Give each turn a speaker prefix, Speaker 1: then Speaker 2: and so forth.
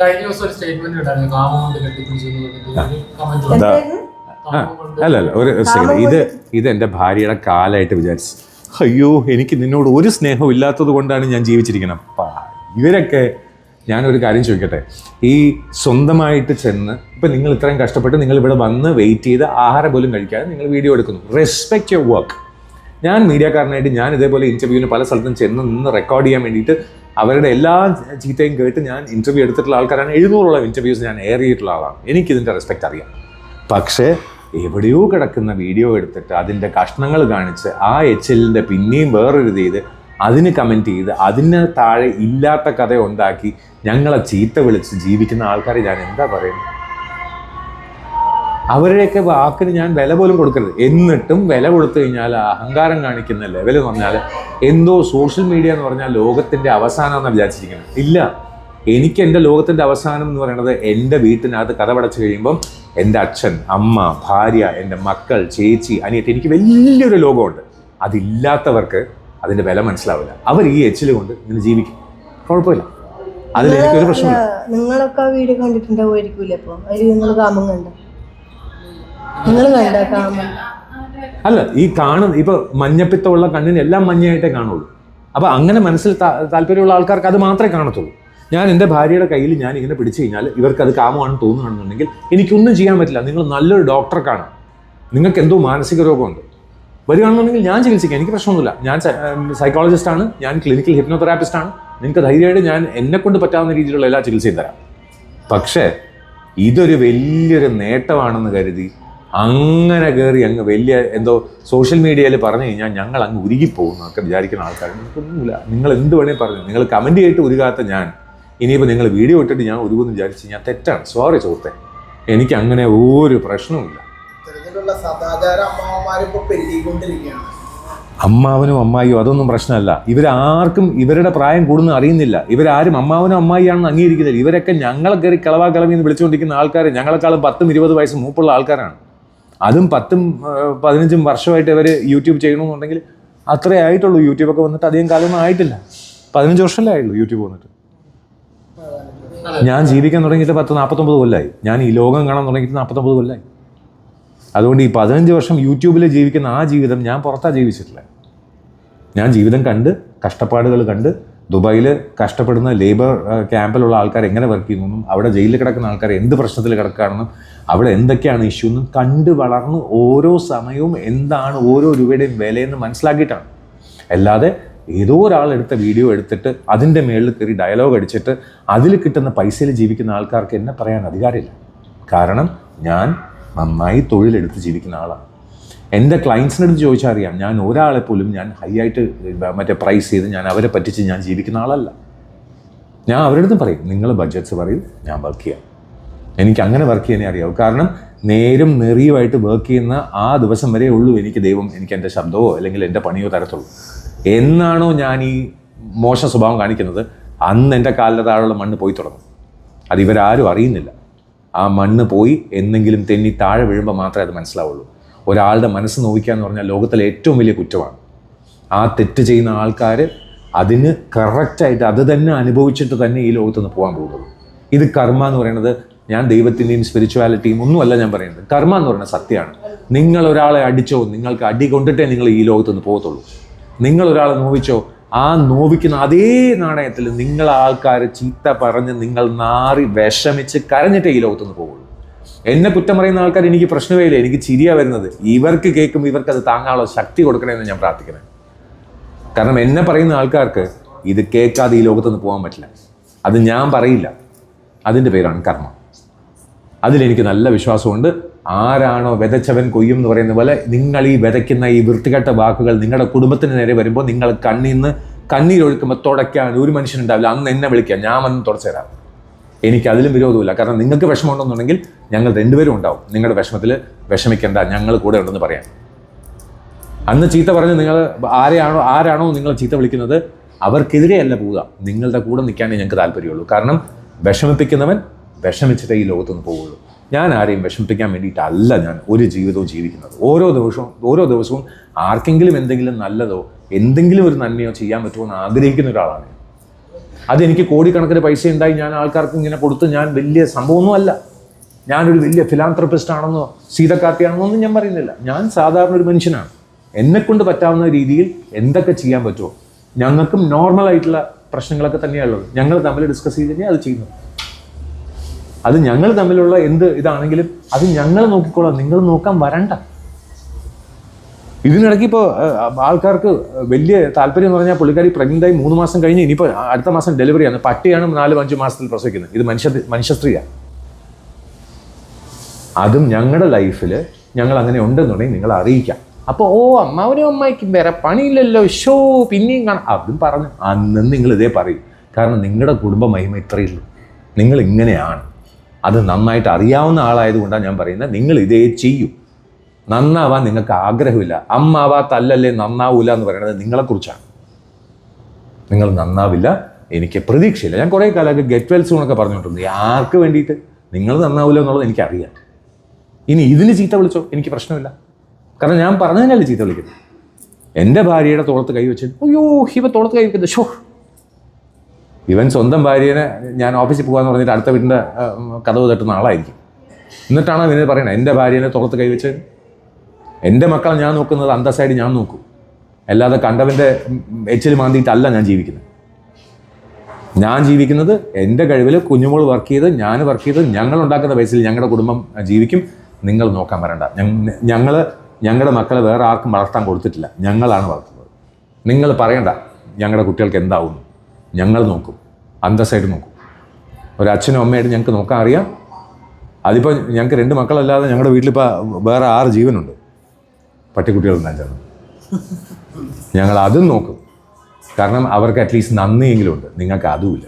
Speaker 1: കഴിഞ്ഞ ദിവസം ഒരു സ്റ്റേറ്റ്മെന്റ് ഉണ്ടായിരുന്നു കാമം കൊണ്ട് കെട്ടിപ്പിടിച്ചു
Speaker 2: അല്ല അല്ല ഒരു സെക്കൻഡ് ഇത് ഇത് എന്റെ ഭാര്യയുടെ കാലായിട്ട് വിചാരിച്ചു. അയ്യോ എനിക്ക് നിന്നോട് ഒരു സ്നേഹവും ഇല്ലാത്തത് കൊണ്ടാണ് ഞാൻ ജീവിച്ചിരിക്കുന്നത് ഇവരൊക്കെ ഞാനൊരു കാര്യം ചോദിക്കട്ടെ. ഈ സ്വന്തമായിട്ട് ചെന്ന് ഇപ്പം നിങ്ങൾ ഇത്രയും കഷ്ടപ്പെട്ട് നിങ്ങൾ ഇവിടെ വന്ന് വെയിറ്റ് ചെയ്ത് ആഹാരം പോലും കഴിക്കാതെ നിങ്ങൾ വീഡിയോ എടുക്കുന്നു. റെസ്പെക്ട് യുവർ വർക്ക് ഞാൻ മീഡിയക്കാരനായിട്ട് ഞാൻ ഇതേപോലെ ഇന്റർവ്യൂവിന് പല സ്ഥലത്തും ചെന്ന് നിന്ന് റെക്കോർഡ് ചെയ്യാൻ വേണ്ടിയിട്ട് അവരുടെ എല്ലാ ചീത്തയും കേട്ട് ഞാൻ ഇന്റർവ്യൂ എടുത്തിട്ടുള്ള ആൾക്കാരാണ്. എഴുന്നൂറോളം ഇന്റർവ്യൂസ് ഞാൻ എയർ ചെയ്തിട്ടുള്ള ആളാണ്. എനിക്കിതിന്റെ റെസ്പെക്റ്റ് അറിയാം. പക്ഷേ എവിടെയോ കിടക്കുന്ന വീഡിയോ എടുത്തിട്ട് അതിന്റെ കഷ്ണങ്ങൾ കാണിച്ച് ആ എച്ച് എല്ലിന്റെ പിന്നെയും വേറൊരു ചെയ്ത് അതിന് കമന്റ് ചെയ്ത് അതിന് താഴെ ഇല്ലാത്ത കഥ ഉണ്ടാക്കി ഞങ്ങളെ ചീത്ത വിളിച്ച് ജീവിക്കുന്ന ആൾക്കാരെ ഞാൻ എന്താ പറയുന്നത്? അവരുടെയൊക്കെ വാക്കിന് ഞാൻ വില പോലും കൊടുക്കരുത്. എന്നിട്ടും വില കൊടുത്തു കഴിഞ്ഞാൽ അഹങ്കാരം കാണിക്കുന്ന ലെവൽ എന്ന് പറഞ്ഞാൽ എന്തോ സോഷ്യൽ മീഡിയ എന്ന് പറഞ്ഞാൽ ലോകത്തിന്റെ അവസാനം എന്ന് വിചാരിച്ചിരിക്കുന്നത്. ഇല്ല. എനിക്ക് എന്റെ ലോകത്തിന്റെ അവസാനം എന്ന് പറയുന്നത് എന്റെ വീട്ടിനകത്ത് കഥ പടച്ചു കഴിയുമ്പം എന്റെ അച്ഛൻ അമ്മ ഭാര്യ എന്റെ മക്കൾ ചേച്ചി അനിയത്തി എനിക്ക് വലിയൊരു ലോകമുണ്ട്. അതില്ലാത്തവർക്ക് അതിന്റെ വില മനസ്സിലാവില്ല. അവർ ഈ എച്ചിൽ കൊണ്ട് ഇങ്ങനെ ജീവിക്കും. കുഴപ്പമില്ല. അതിലെനിക്കൊരു പ്രശ്നമില്ല
Speaker 3: നിങ്ങളൊക്കെ വീഡിയോ കണ്ടിട്ടുണ്ടാവുമായിരിക്കൂലേ അപ്പോൾ അതിൽ നിങ്ങൾ കാമം കണ്ട?
Speaker 2: അല്ല ഈ കാണുന്ന ഇപ്പൊ മഞ്ഞപ്പിത്തമുള്ള കണ്ണിന് എല്ലാം മഞ്ഞയായിട്ടേ കാണുള്ളൂ. അപ്പൊ അങ്ങനെ മനസ്സിൽ താല്പര്യമുള്ള ആൾക്കാർക്ക് അത് മാത്രമേ കാണത്തുള്ളൂ. ഞാൻ എന്റെ ഭാര്യയുടെ കയ്യിൽ ഞാൻ ഇങ്ങനെ പിടിച്ചു കഴിഞ്ഞാൽ ഇവർക്ക് അത് കാമമാണെന്ന് തോന്നുകയാണെന്നുണ്ടെങ്കിൽ എനിക്കൊന്നും ചെയ്യാൻ പറ്റില്ല. നിങ്ങൾ നല്ലൊരു ഡോക്ടറെ കാണാം നിങ്ങൾക്ക് എന്തോ മാനസിക രോഗമുണ്ട്. വരികയാണെന്നുണ്ടെങ്കിൽ ഞാൻ ചികിത്സിക്കാം. എനിക്ക് പ്രശ്നമൊന്നുമില്ല. ഞാൻ സൈക്കോളജിസ്റ്റ് ആണ്. ഞാൻ ക്ലിനിക്കൽ ഹിപ്നോതെറാപ്പിസ്റ്റ് ആണ്. നിങ്ങൾക്ക് ധൈര്യമായിട്ട് ഞാൻ എന്നെ കൊണ്ട് പറ്റാവുന്ന രീതിയിലുള്ള എല്ലാ ചികിത്സയും തരാം. പക്ഷേ ഇതൊരു വലിയൊരു നേട്ടമാണെന്ന് കരുതി അങ്ങനെ കയറി അങ്ങ് വലിയ എന്തോ സോഷ്യൽ മീഡിയയിൽ പറഞ്ഞു കഴിഞ്ഞാൽ ഞങ്ങൾ അങ്ങ് ഉരുകിപ്പോകും എന്നൊക്കെ വിചാരിക്കുന്ന ആൾക്കാർ. നിങ്ങൾക്കൊന്നുമില്ല. നിങ്ങൾ എന്ത് വേണേൽ പറഞ്ഞു നിങ്ങൾ കമന്റ് ചെയ്തിട്ട് ഉരുകാത്ത ഞാൻ ഇനിയിപ്പോൾ നിങ്ങൾ വീഡിയോ ഇട്ടിട്ട് ഞാൻ ഉരുകുമെന്ന് വിചാരിച്ച് ഞാൻ തെറ്റാണ്. സോറി സുഹൃത്തെ. എനിക്ക് അങ്ങനെ ഒരു പ്രശ്നവുമില്ല. അമ്മാവനും അമ്മായിയോ അതൊന്നും പ്രശ്നമല്ല. ഇവരാർക്കും ഇവരുടെ പ്രായം കൂടുന്ന അറിയുന്നില്ല. ഇവരാരും അമ്മാവനും അമ്മായിയാണെന്ന് അംഗീകരിക്കുന്നില്ല. ഇവരൊക്കെ ഞങ്ങളെ കയറി കളവാ കളവി എന്ന് വിളിച്ചുകൊണ്ടിരിക്കുന്ന ആൾക്കാർ ഞങ്ങളെക്കാളും പത്തും ഇരുപത് വയസ്സ് മൂപ്പുള്ള ആൾക്കാരാണ്. അതും പത്തും പതിനഞ്ചും വർഷമായിട്ട് ഇവർ യൂട്യൂബ് ചെയ്യണമെന്നുണ്ടെങ്കിൽ അത്രേ ആയിട്ടുള്ളൂ. യൂട്യൂബൊക്കെ വന്നിട്ട് അധികം കാലമൊന്നും ആയിട്ടില്ല. പതിനഞ്ച് വർഷമല്ലേ ആയുള്ളൂ യൂട്യൂബ് വന്നിട്ട്. ഞാൻ ജീവിക്കാൻ തുടങ്ങിയിട്ട് പത്ത് നാൽപ്പത്തൊമ്പത് കൊല്ലമായി ഞാൻ ഈ ലോകം കാണാൻ തുടങ്ങിയിട്ട് നാൽപ്പത്തൊമ്പത് കൊല്ലമായി അതുകൊണ്ട് ഈ പതിനഞ്ച് വർഷം യൂട്യൂബിൽ ജീവിക്കുന്ന ആ ജീവിതം ഞാൻ പുറത്താണ് ജീവിച്ചിട്ടില്ല. ഞാൻ ജീവിതം കണ്ട് കഷ്ടപ്പാടുകൾ കണ്ട് ദുബായിൽ കഷ്ടപ്പെടുന്ന ലേബർ ക്യാമ്പിലുള്ള ആൾക്കാർ എങ്ങനെ വർക്ക് ചെയ്യുന്നു അവിടെ ജയിലിൽ കിടക്കുന്ന ആൾക്കാർ എന്ത് പ്രശ്നത്തിൽ കിടക്കുകയാണെന്നും അവിടെ എന്തൊക്കെയാണ് ഇഷ്യൂ എന്നും കണ്ട് വളർന്ന് ഓരോ സമയവും എന്താണ് ഓരോ രൂപയുടെയും വിലയെന്ന് മനസ്സിലാക്കിയിട്ടാണ്. അല്ലാതെ ഏതോ ഒരാൾ എടുത്ത വീഡിയോ എടുത്തിട്ട് അതിന്റെ മേളിൽ കയറി ഡയലോഗ് അടിച്ചിട്ട് അതിൽ കിട്ടുന്ന പൈസയിൽ ജീവിക്കുന്ന ആൾക്കാർക്ക് എന്നെ പറയാൻ അധികാരമില്ല. കാരണം ഞാൻ നന്നായി തൊഴിലെടുത്ത് ജീവിക്കുന്ന ആളാണ്. എന്റെ ക്ലയൻസിന്റെ അടുത്ത് ചോദിച്ചാൽ അറിയാം. ഞാൻ ഒരാളെ പോലും ഞാൻ ഹൈ ആയിട്ട് മറ്റേ പ്രൈസ് ചെയ്ത് ഞാൻ അവരെ പറ്റിച്ച് ഞാൻ ജീവിക്കുന്ന ആളല്ല. ഞാൻ അവരുടെ അടുത്ത് പറയും നിങ്ങൾ ബഡ്ജറ്റ്സ് പറയും ഞാൻ വർക്ക് ചെയ്യാം. എനിക്ക് അങ്ങനെ വർക്ക് ചെയ്യാനേ അറിയാവൂ. കാരണം നേരും നെറിയുമായിട്ട് വർക്ക് ചെയ്യുന്ന ആ ദിവസം വരെ ഉള്ളൂ എനിക്ക് ദൈവം എനിക്ക് എന്റെ ശബ്ദമോ അല്ലെങ്കിൽ എന്റെ പണിയോ തരത്തുള്ളൂ. എന്നാണോ ഞാൻ ഈ മോശ സ്വഭാവം കാണിക്കുന്നത്? അന്ന് എന്റെ കാലിന്റെ താഴെയുള്ള മണ്ണ് പോയി തുടങ്ങും. അത് ഇവരാരും അറിയുന്നില്ല. ആ മണ്ണ് പോയി എന്തെങ്കിലും തെന്നി താഴെ വീഴുമ്പോൾ മാത്രമേ അത് മനസ്സിലാവുള്ളൂ. ഒരാളുടെ മനസ്സ് നോവിക്കുക എന്ന് പറഞ്ഞാൽ ലോകത്തിലെ ഏറ്റവും വലിയ കുറ്റമാണ്. ആ തെറ്റ് ചെയ്യുന്ന ആൾക്കാർ അതിന് കറക്റ്റായിട്ട് അത് തന്നെ അനുഭവിച്ചിട്ട് തന്നെ ഈ ലോകത്ത് നിന്ന് പോകാൻ പോകുന്നത്. ഇത് കർമ്മ എന്ന് പറയുന്നത് ഞാൻ ദൈവത്തിന്റെയും സ്പിരിച്വാലിറ്റിയും ഒന്നുമല്ല ഞാൻ പറയുന്നത്. കർമ്മ എന്ന് പറയുന്നത് സത്യമാണ്. നിങ്ങൾ ഒരാളെ അടിച്ചോ നിങ്ങൾക്ക് അടി കൊണ്ടിട്ടേ നിങ്ങൾ ഈ ലോകത്ത് നിന്ന് പോകത്തുള്ളൂ. നിങ്ങൾ ഒരാളെ നോവിച്ചോ ആ നോവിക്കുന്ന അതേ നാണയത്തിൽ നിങ്ങൾ ആൾക്കാർ ചീത്ത പറഞ്ഞ് നിങ്ങൾ നാറി വിഷമിച്ച് കരഞ്ഞിട്ടേ ഈ ലോകത്ത് നിന്ന് പോകുള്ളൂ എന്നെ കുറ്റം പറയുന്ന ആൾക്കാർ എനിക്ക് പ്രശ്നമേ ഇല്ല എനിക്ക് ചിരിയാ വരുന്നത്. ഇവർക്ക് കേൾക്കുമ്പോൾ ഇവർക്ക് അത് താങ്ങാനുള്ള ശക്തി കൊടുക്കണമെന്ന് ഞാൻ പ്രാർത്ഥിക്കുന്നത് കാരണം എന്നെ പറയുന്ന ആൾക്കാർക്ക് ഇത് കേൾക്കാതെ ഈ ലോകത്തൊന്നും പോകാൻ പറ്റില്ല. അത് ഞാൻ പറയില്ല. അതിന്റെ പേരാണ് കർമ്മം. അതിലെനിക്ക് നല്ല വിശ്വാസമുണ്ട്. ആരാണോ വിതച്ചവൻ കൊയ്യും എന്ന് പറയുന്ന പോലെ നിങ്ങൾ ഈ വിതയ്ക്കുന്ന ഈ വൃത്തികെട്ട വാക്കുകൾ നിങ്ങളുടെ കുടുംബത്തിന് നേരെ വരുമ്പോൾ നിങ്ങൾ കണ്ണിന്ന് കണ്ണീരൊഴുക്കുമ്പോൾ തുടയ്ക്കാൻ ഒരു മനുഷ്യനുണ്ടാവില്ല. അന്ന് എന്നെ വിളിക്കാം ഞാൻ വന്ന് തുടച്ചു തരാം. എനിക്ക് അതിലും വിരോധമില്ല. കാരണം നിങ്ങൾക്ക് വിഷമമുണ്ടെന്നുണ്ടെങ്കിൽ ഞങ്ങൾ രണ്ടുപേരും ഉണ്ടാവും. നിങ്ങളുടെ വിഷമത്തിൽ വിഷമിക്കേണ്ട ഞങ്ങൾ കൂടെ ഉണ്ടെന്ന് പറയാം അന്ന് ചീത്ത പറഞ്ഞ് നിങ്ങൾ ആരെയാണോ ആരാണോ നിങ്ങൾ ചീത്ത വിളിക്കുന്നത് അവർക്കെതിരെയല്ല പോവുക. നിങ്ങളുടെ കൂടെ നിൽക്കാനേ ഞങ്ങൾക്ക് താല്പര്യമുള്ളൂ. കാരണം വിഷമിപ്പിക്കുന്നവൻ വിഷമിച്ചിട്ടേ ഈ ലോകത്തുനിന്ന് പോവുള്ളൂ. ഞാൻ ആരെയും വിഷമിപ്പിക്കാൻ വേണ്ടിയിട്ടല്ല ഞാൻ ഒരു ജീവിതവും ജീവിക്കുന്നത്. ഓരോ ദിവസവും ഓരോ ദിവസവും ആർക്കെങ്കിലും എന്തെങ്കിലും നല്ലതോ എന്തെങ്കിലും ഒരു നന്മയോ ചെയ്യാൻ പറ്റുമോ എന്ന് ആഗ്രഹിക്കുന്ന ഒരാളാണ്. അതെനിക്ക് കോടിക്കണക്കിന് പൈസ ഉണ്ടായി ഞാൻ ആൾക്കാർക്ക് ഇങ്ങനെ കൊടുത്ത് ഞാൻ വലിയ സംഭവമൊന്നും അല്ല ഞാനൊരു വലിയ ഫിലാന്ത്രപ്പിസ്റ്റ് ആണെന്നോ സീതക്കാർത്തിയാണെന്നോ ഒന്നും ഞാൻ പറയുന്നില്ല. ഞാൻ സാധാരണ ഒരു മനുഷ്യനാണ്. എന്നെക്കൊണ്ട് പറ്റാവുന്ന രീതിയിൽ എന്തൊക്കെ ചെയ്യാൻ പറ്റുമോ? ഞങ്ങൾക്കും നോർമൽ ആയിട്ടുള്ള പ്രശ്നങ്ങളൊക്കെ തന്നെയാണുള്ളത് ഞങ്ങൾ തമ്മിൽ ഡിസ്കസ് ചെയ്ത് അത് ചെയ്യുന്നു. അത് ഞങ്ങൾ തമ്മിലുള്ള എന്ത് ഇതാണെങ്കിലും അത് ഞങ്ങൾ നോക്കിക്കോളാം. നിങ്ങൾ നോക്കാൻ വരണ്ട. ഇതിനിടയ്ക്ക് ഇപ്പോൾ ആൾക്കാർക്ക് വലിയ താല്പര്യം എന്ന് പറഞ്ഞാൽ പുള്ളിക്കാരി ആയി മൂന്ന് മാസം കഴിഞ്ഞ് ഇനിയിപ്പോൾ അടുത്ത മാസം ഡെലിവറിയാണ് പട്ടിയാണ് നാല് അഞ്ച് മാസത്തിൽ പ്രസവിക്കുന്നത്. ഇത് മനുഷ്യ മനുഷ്യസ്ത്രീയാണ് അതും ഞങ്ങളുടെ ലൈഫിൽ ഞങ്ങൾ അങ്ങനെ ഉണ്ടെന്നുണ്ടെങ്കിൽ നിങ്ങൾ അറിയിക്കാം. അപ്പോൾ ഓ അമ്മാവനും അമ്മായിക്കും വേറെ പണിയില്ലല്ലോ. ഷോ പിന്നെയും കാണാം. അതും പറഞ്ഞു. അന്നും നിങ്ങൾ ഇതേ പറയും. കാരണം നിങ്ങളുടെ കുടുംബ മഹിമ ഇത്രയുള്ളൂ നിങ്ങൾ ഇങ്ങനെയാണ്. അത് നന്നായിട്ട് അറിയാവുന്ന ആളായതുകൊണ്ടാണ് ഞാൻ പറയുന്നത്. നിങ്ങൾ ഇതേ ചെയ്യൂ. നന്നാവാൻ നിങ്ങൾക്ക് ആഗ്രഹമില്ല. അമ്മാവാത്തല്ലല്ലേ നന്നാവൂല എന്ന് പറയുന്നത് നിങ്ങളെക്കുറിച്ചാണ്. നിങ്ങൾ നന്നാവില്ല എനിക്ക് പ്രതീക്ഷയില്ല. ഞാൻ കുറേ കാലമൊക്കെ ഗെറ്റ് വെൽ എന്നൊക്കെ പറഞ്ഞുകൊണ്ടിരുന്നു. ആർക്ക് വേണ്ടിയിട്ട്? നിങ്ങൾ നന്നാവില്ല എന്നുള്ളത് എനിക്കറിയാം. ഇനി ഇതിന് ചീത്ത വിളിച്ചോ? എനിക്ക് പ്രശ്നമില്ല. കാരണം ഞാൻ പറഞ്ഞതിനല്ലേ ചീത്ത വിളിക്കുന്നത്. എന്റെ ഭാര്യയുടെ തോളത്ത് കൈ വെച്ചിട്ട് അയ്യോ ഇവ തോളത്ത് കൈ വെക്കുന്നത് ഷോ ഇവൻ സ്വന്തം ഭാര്യനെ ഞാൻ ഓഫീസിൽ പോകാന്ന് പറഞ്ഞിട്ട് അടുത്ത വീടിന്റെ കഥവ് തട്ടുന്ന ആളായിരിക്കും. എന്നിട്ടാണ് അവന് പറയണത്. എന്റെ ഭാര്യനെ തോളത്ത് കൈ വെച്ചത് എന്റെ മക്കളെ ഞാൻ നോക്കുന്നത് അന്തസ്സായിട്ട് ഞാൻ നോക്കും. അല്ലാതെ കണ്ടവന്റെ എച്ചിൽ മാന്തിയിട്ടല്ല ഞാൻ ജീവിക്കുന്നത്. ഞാൻ ജീവിക്കുന്നത് എന്റെ കഴിവിൽ കുഞ്ഞുമോൾ വർക്ക് ചെയ്ത് ഞാൻ വർക്ക് ചെയ്ത് ഞങ്ങൾ ഉണ്ടാക്കുന്ന പൈസയിൽ ഞങ്ങളുടെ കുടുംബം ജീവിക്കും. നിങ്ങൾ നോക്കാൻ വരണ്ട ഞങ്ങൾ ഞങ്ങളുടെ മക്കളെ വേറെ ആർക്കും വളർത്താൻ കൊടുത്തിട്ടില്ല. ഞങ്ങളാണ് വളർത്തുന്നത്. നിങ്ങൾ പറയണ്ട ഞങ്ങളുടെ കുട്ടികൾക്ക് എന്താവും ഞങ്ങൾ നോക്കും. അന്തസ്സായിട്ട് നോക്കും. ഒരു അച്ഛനും അമ്മയായിട്ട് ഞങ്ങൾക്ക് നോക്കാൻ അറിയാം. അതിപ്പോൾ ഞങ്ങൾക്ക് രണ്ട് മക്കളല്ലാതെ ഞങ്ങളുടെ വീട്ടിലിപ്പോൾ വേറെ ആറ് ജീവനുണ്ട്. പട്ടിക്കുട്ടികളുണ്ടാൻ ചേർന്ന് ഞങ്ങൾ അതും നോക്കും. കാരണം അവർക്ക് അറ്റ്ലീസ്റ്റ് നന്ദിയെങ്കിലും ഉണ്ട്. നിങ്ങൾക്ക് അതുമില്ല